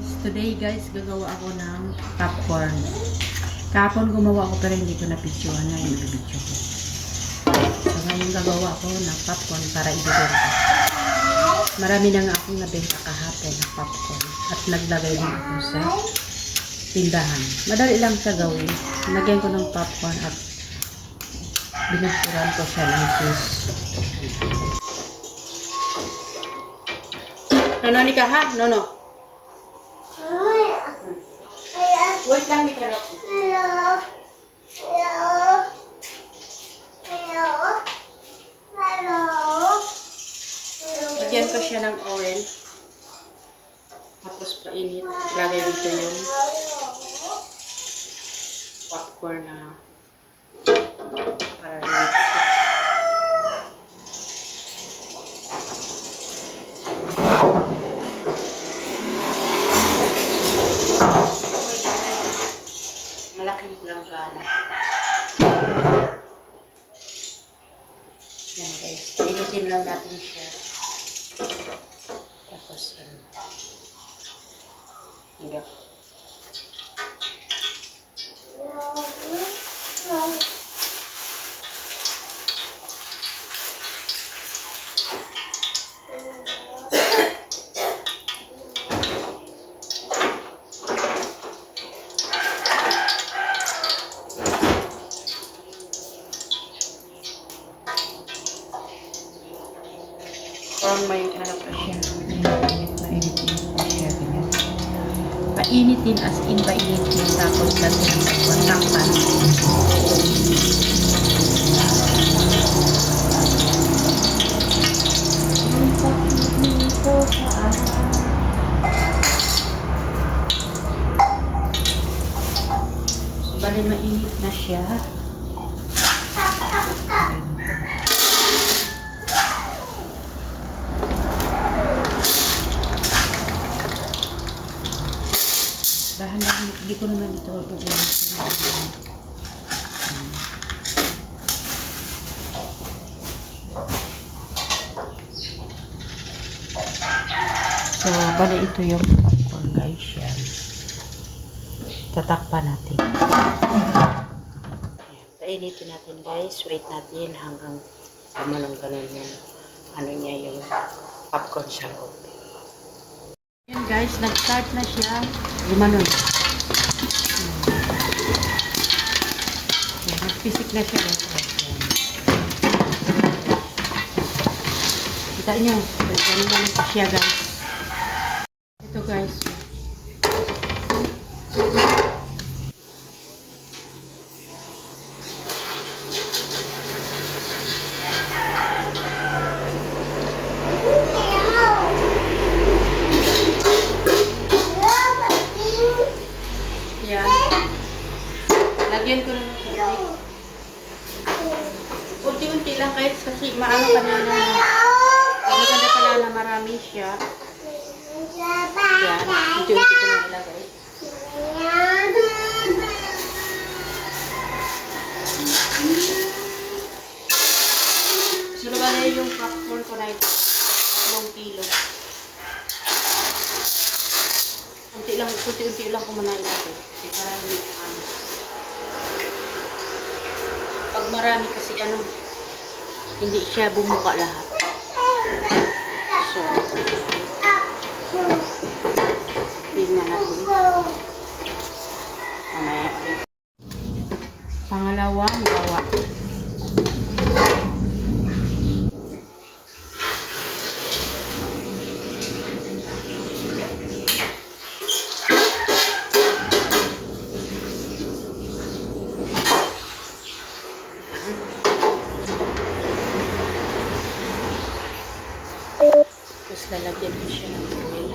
Today guys, gagawa ako ng popcorn. Kahapon gumawa ako pero hindi ko na-picturean na yung video ko. So ngayon gagawa ako ng popcorn para ibibenta. Marami na nga akong nabenta kahapon ng popcorn at naglagay din ako sa tindahan. Madali lang siya gawin. Lagyan ko ng popcorn at binusturan ko siya ng cheese. Nono ni ka ha? Nono. Wait lang ni Karok. Lagyan ko siya ng oil. Tapos painit. Lagay dito yung popcorn na para dito. Malaking Painitin lang natin siya. Tapos ano. Hanggang. Parang may ano pa siya. Painitin as in painitin. Tapos lagyan ng kontaktan. Bali mainit na siya. Bahan lang, hindi ko naman ito bubuhin. So, bali ito yung popcorn guys. Yan. Tatakpan natin. Painitin natin guys. Wait natin hanggang gumanong ganun yung ano niya yung popcorn sa loob. Yan guys, nag-start na siya. Gumanon. Nagpisik na siya. Kita nyo, ganun na lang siya guys. Ito guys. Yan. Lagyan. Unti-unti lang kahit kasi maano kanina. Maganda pala na marami siya. Yan. Unti-unti ko na ilagay. Bali yung popcorn ko na ito. 3 kilo. Unti lang, unti-unti lang ko ilagay. Kasi para hindi ano. Marami kasi ano, hindi siya bumuka lahat. So, tingnan natin. Mamaya. Pangalawang gawa. Lalagyan ko siya ng oil.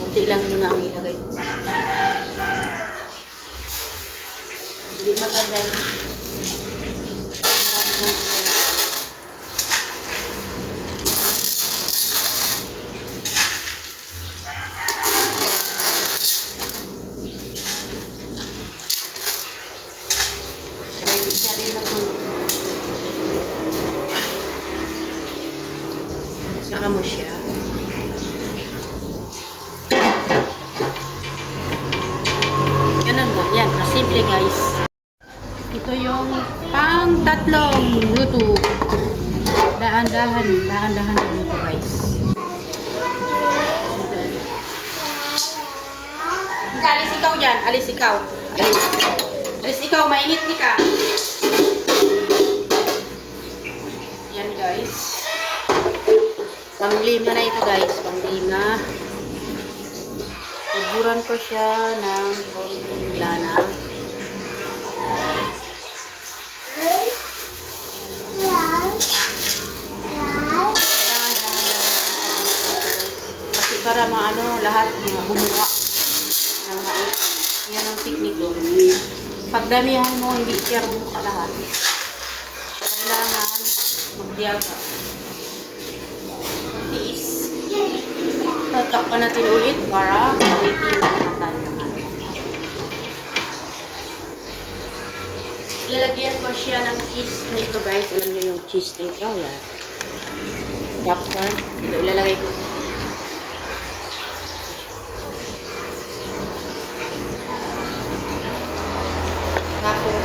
Kunti lang muna ang ilagay. Hindi matagal. Marami nang ilagay. Ready siya rin na Saka mo siya. Ganun lang. Yan. Simple guys. Ito yung pang tatlong luto. Dahan-dahan. Dahan-dahan lang ito guys. Alis ikaw dyan. Alis ikaw. Alis. Alis ikaw. Mainit ka. Yan guys. Panglima na ito guys. Panglima. Iburan ko siya ng konting lana. Kasi para maano lahat mga bumuka ng mais. Yan ang technique doon. Pagdamihan mo, hindi siya bumuka lahat. Kailangan magdiyaga. Tatakpan natin ulit para waiting na tayo. Ilalagyan ko siya ng cheese nito guys. Alam niyo yung cheese nito. Yan. Popcorn. Ito ilalagay ko. Tapos,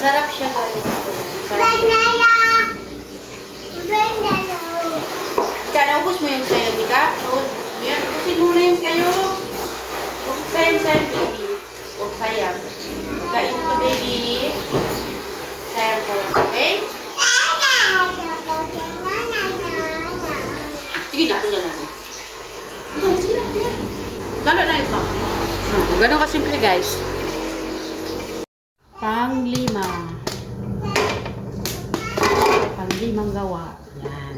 masarap siya guys. Masarap. Yung sayo, Mika? Naubos mo yan. Ubusin mo na yung sayo. Huwag sayang sayang, baby. Huwag sayang. Kain ko, baby. Sayang ko, okay? Sige na, tingnan natin. Sige na, sige na. Lalo na ito. Ganun kasimple, guys. Panglima. Panglimang gawa. Yan.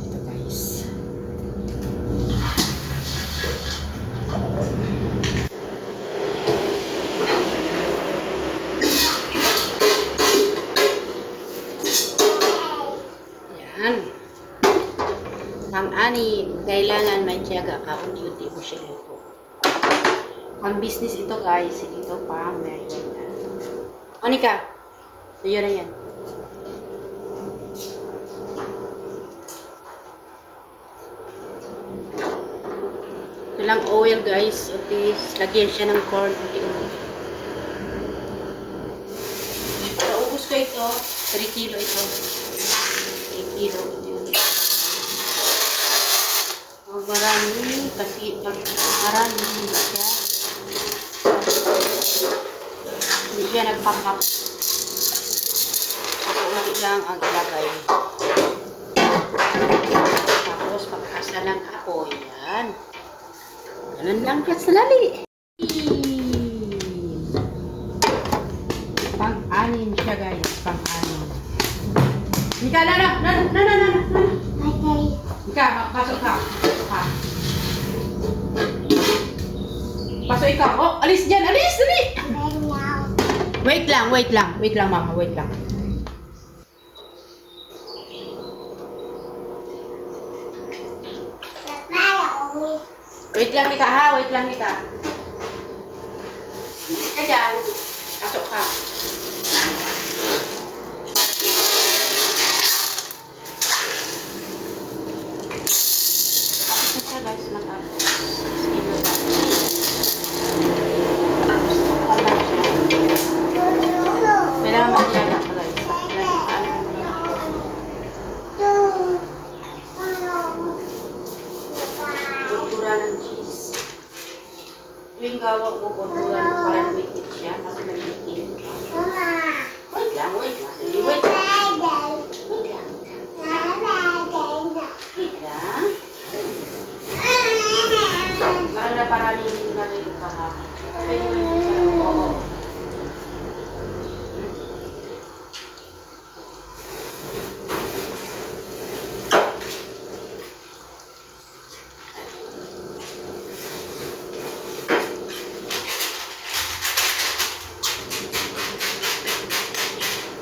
Ito, guys. Yan. Pang-anim, kailangan may tiyaga ka, unti-unti mo siya luto. Pang business ito guys, ito pang merienda. Onika, sa'yo na yan. Ito lang oil guys, okay, lagyan siya ng corn, unti-unti. Naubos ko ito, 3 kilo ito. 3 kilo, unti-unti. Pag marami, kasi pag marami, hindi siya, hindi siya nagpapap. Ako ulit lang ang ilagay. Tapos pagkasa ng apoy, yan. Ganun lang kasalali. Pang-anin siya guys, pang-anin. Mika, na na, na na, na na, na na. Ika, pasok ka. Ha. Pasok ikaw. Oh, alis dyan. Alis, dali. Wait lang, wait lang. Wait lang, mama. Wait lang. Wait lang, Mika, ha? Wait lang, Mika. Ka dyan. Pasok ka. Pasok ka, guys. Matapos. Sige, Kailangan magyaga ka, guys. Kailangan Kultura ng cheese. Yung gawa mo kultura ng para lumikit siya kasi naglikit. Wait lang, wait lang. Sige, wait lang. Wait lang. Wait lang. Para na parang hindi na rin kahapon. Pwede mo.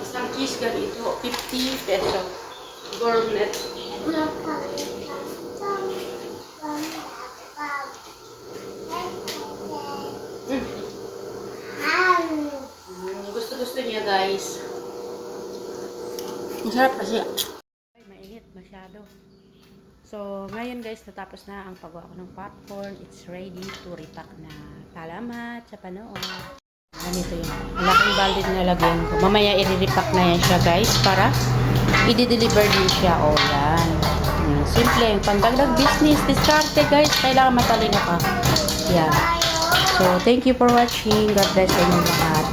Isang cheese ganito, 50 peso. Gourmet. guys. Masarap kasi. Ay, mainit masyado. So, ngayon guys, natapos na ang paggawa ko ng popcorn. It's ready to repack na. Salamat sa panood. Ganito yun. Ang laking balde na nalagyan ko. Mamaya i-repack na yan siya guys para i-deliver din siya. O yan. Mm, Simple. Yung pandagdag business. Discarte guys. Kailangan matalino ka. Yan. So, thank you for watching. God bless sa inyong lahat.